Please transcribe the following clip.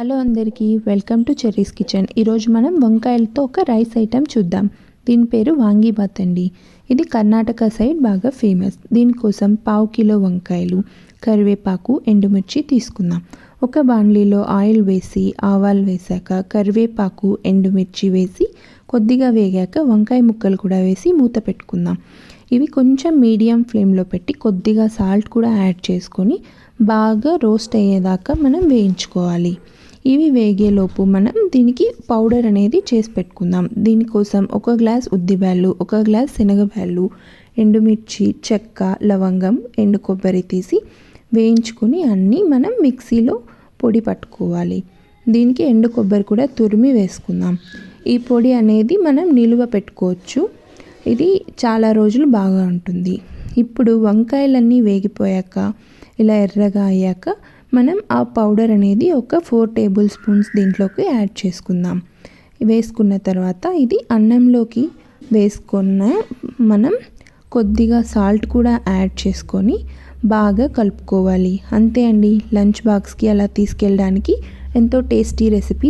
Hello అందరికీ welcome to cherries kitchen. ఈరోజు మనం వంకాయలతో ఒక రైస్ ఐటెం చూద్దాం. దీని పేరు వాంగీబాత్ అండి. ఇది కర్ణాటక సైడ్ బాగా ఫేమస్. దీనికోసం పావు కిలో వంకాయలు కరివేపాకు ఎండుమిర్చి తీసుకుందాం. ఒక బాండ్లీలో ఆయిల్ వేసి ఆవాలు వేసాక కరివేపాకు ఎండుమిర్చి వేసి కొద్దిగా వేగాక వంకాయ ముక్కలు కూడా వేసి మూత పెట్టుకుందాం. ఇవి కొంచెం మీడియం ఫ్లేమ్లో పెట్టి కొద్దిగా సాల్ట్ కూడా యాడ్ చేసుకొని బాగా రోస్ట్ అయ్యేదాకా మనం వేయించుకోవాలి. ఇవి వేగేలోపు మనం దీనికి పౌడర్ అనేది చేసి పెట్టుకుందాం. దీనికోసం ఒక గ్లాస్ ఉద్దిబ్యాళ్ళు ఒక గ్లాస్ శనగబ్యాళ్ళు ఎండుమిర్చి చెక్క లవంగం ఎండు కొబ్బరి తీసి వేయించుకొని అన్నీ మనం మిక్సీలో పొడి పట్టుకోవాలి. దీనికి ఎండు కొబ్బరి కూడా తురిమి వేసుకుందాం. ఈ పొడి అనేది మనం నిలువ పెట్టుకోవచ్చు. ఇది చాలా రోజులు బాగా ఉంటుంది. ఇప్పుడు వంకాయలన్నీ వేగిపోయాక ఇలా ఎర్రగా అయ్యాక మనం ఆ పౌడర్ అనేది ఒక ఫోర్ టేబుల్ స్పూన్స్ దీంట్లోకి యాడ్ చేసుకుందాం. వేసుకున్న తర్వాత ఇది అన్నంలోకి వేసుకున్న మనం కొద్దిగా సాల్ట్ కూడా యాడ్ చేసుకొని బాగా కలుపుకోవాలి. అంతే అండి లంచ్ బాక్స్కి అలా తీసుకెళ్ళడానికి ఎంతో టేస్టీ రెసిపీ.